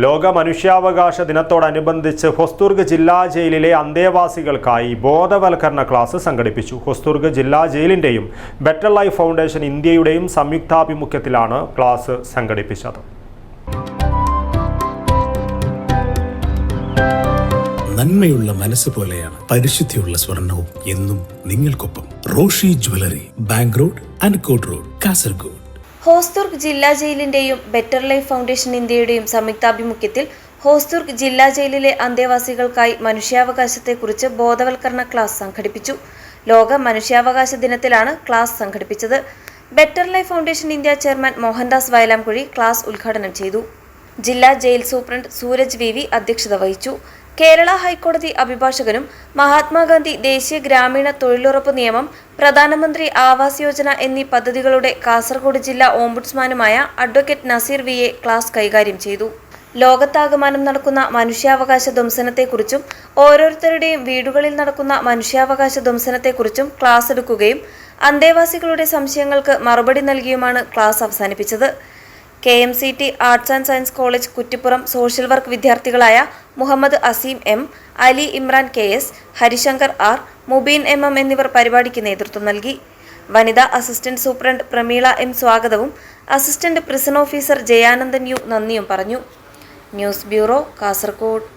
ലോക മനുഷ്യാവകാശ ദിനത്തോടനുബന്ധിച്ച് ഹൊസ്ദുർഗ് ജില്ലാ ജയിലിലെ അന്തേവാസികൾക്കായി ബോധവൽക്കരണ ക്ലാസ് സംഘടിപ്പിച്ചു. ഹൊസ്ദുർഗ് ജില്ലാ ജയിലിന്റെയും ബെറ്റർ ലൈഫ് ഫൗണ്ടേഷൻ ഇന്ത്യയുടെയും സംയുക്താഭിമുഖ്യത്തിലാണ് ക്ലാസ് സംഘടിപ്പിച്ചത്. നന്മയുള്ള മനസ്സ് പോലെയാണ് പരിശുദ്ധിയുള്ള സ്വർണവും എന്നും നിങ്ങൾക്കൊപ്പം Roshi jewellery bank road Ankot road Kasaragod. Hosdurg ജില്ലാ ജയിലിന്റെയും ബെറ്റർ ലൈഫ് ഫൗണ്ടേഷൻ ഇന്ത്യയുടെയും സംയുക്താഭിമുഖ്യത്തിൽ ഹോസ്ദുർഗ് ജില്ലാ ജയിലിലെ അന്തേവാസികൾക്കായി മനുഷ്യാവകാശത്തെക്കുറിച്ച് ബോധവൽക്കരണ ക്ലാസ് സംഘടിപ്പിച്ചു. ലോക മനുഷ്യാവകാശ ദിനത്തിലാണ് ക്ലാസ് സംഘടിപ്പിച്ചത്. Better life foundation India chairman Mohandas Vayalamkuzhi class ഉദ്ഘാടനം ചെയ്തു. ജില്ലാ ജയിൽ സൂപ്രണ്ട് സൂരജ് വി അധ്യക്ഷത വഹിച്ചു. കേരള ഹൈക്കോടതി അഭിഭാഷകനും മഹാത്മാഗാന്ധി ദേശീയ ഗ്രാമീണ തൊഴിലുറപ്പ് നിയമം പ്രധാനമന്ത്രി ആവാസ് യോജന എന്നീ പദ്ധതികളുടെ കാസർഗോഡ് ജില്ലാ ഓംബുഡ്സ്മാനുമായ advocate Naseer V A class കൈകാര്യം ചെയ്തു. ലോകത്താകമാനം നടക്കുന്ന മനുഷ്യാവകാശ ധ്വംസനത്തെക്കുറിച്ചും ഓരോരുത്തരുടെയും വീടുകളിൽ നടക്കുന്ന മനുഷ്യാവകാശ ധ്വംസനത്തെക്കുറിച്ചും ക്ലാസ് എടുക്കുകയും അന്തേവാസികളുടെ സംശയങ്ങൾക്ക് മറുപടി നൽകിയുമാണ് ക്ലാസ് അവസാനിപ്പിച്ചത്. K M C T arts and science college Kuttippuram social work വിദ്യാർത്ഥികളായ Muhammad Aseem M Ali Imran K S Harishankar R Mubeen M M എന്നിവർ പരിപാടിക്ക് നേതൃത്വം നൽകി. വനിതാ അസിസ്റ്റന്റ് സൂപ്രണ്ട് പ്രമീള എം സ്വാഗതവും assistant prison officer Jayanandan U നന്ദിയും പറഞ്ഞു. News bureau Kasaragod